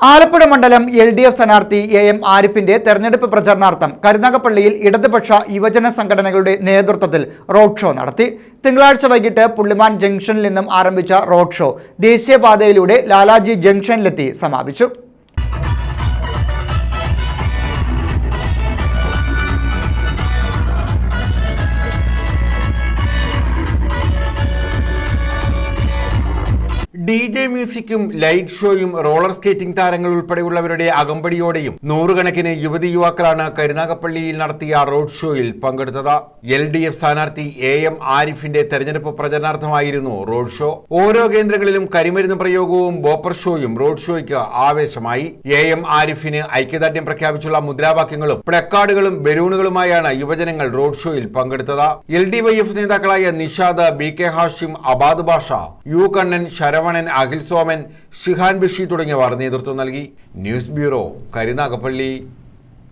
ആലപ്പുഴ മണ്ഡലം L D F സ്ഥാനാർത്ഥി A M ആരിഫിന്റെ തെരഞ്ഞെടുപ്പ് പ്രചരണാർത്ഥം കരുനാഗപ്പള്ളിയിൽ ഇടതുപക്ഷ യുവജന സംഘടനകളുടെ നേതൃത്വത്തിൽ റോഡ് ഷോ നടത്തി. തിങ്കളാഴ്ച വൈകിട്ട് പുള്ളിമാൻ ജംഗ്ഷനിൽ നിന്നും ആരംഭിച്ച റോഡ് ഷോ ദേശീയപാതയിലൂടെ ലാലാജി ജംഗ്ഷനിലെത്തി സമാപിച്ചു. ഡി ജെ മ്യൂസിക്കും ലൈറ്റ് ഷോയും റോളർ സ്കേറ്റിംഗ് താരങ്ങൾ ഉൾപ്പെടെയുള്ളവരുടെ അകമ്പടിയോടെയും നൂറുകണക്കിന് യുവതി യുവാക്കളാണ് കരുനാഗപ്പള്ളിയിൽ നടത്തിയ റോഡ് ഷോയിൽ പങ്കെടുത്തത്. എൽ ഡി എഫ് സ്ഥാനാർത്ഥി എ എം ആരിഫിന്റെ തെരഞ്ഞെടുപ്പ് പ്രചരണാർത്ഥമായിരുന്നു റോഡ് ഷോ. ഓരോ കേന്ദ്രങ്ങളിലും കരിമരുന്ന് പ്രയോഗവും ബോപ്പർ ഷോയും റോഡ് ഷോയ്ക്ക് ആവേശമായി. എ എം ആരിഫിന് ഐക്യദാർഢ്യം പ്രഖ്യാപിച്ചുള്ള മുദ്രാവാക്യങ്ങളും പ്ലക്കാർഡുകളും ബലൂണുകളുമായാണ് യുവജനങ്ങൾ റോഡ് ഷോയിൽ പങ്കെടുത്തത്. എൽ ഡി വൈ എഫ് നേതാക്കളായ Nishad B K Hashim Abad Basha U Kannan Saravanan Akhil Soman Shihan Bashi തുടങ്ങിയവർ നേതൃത്വം നൽകി. News bureau Karunagappally.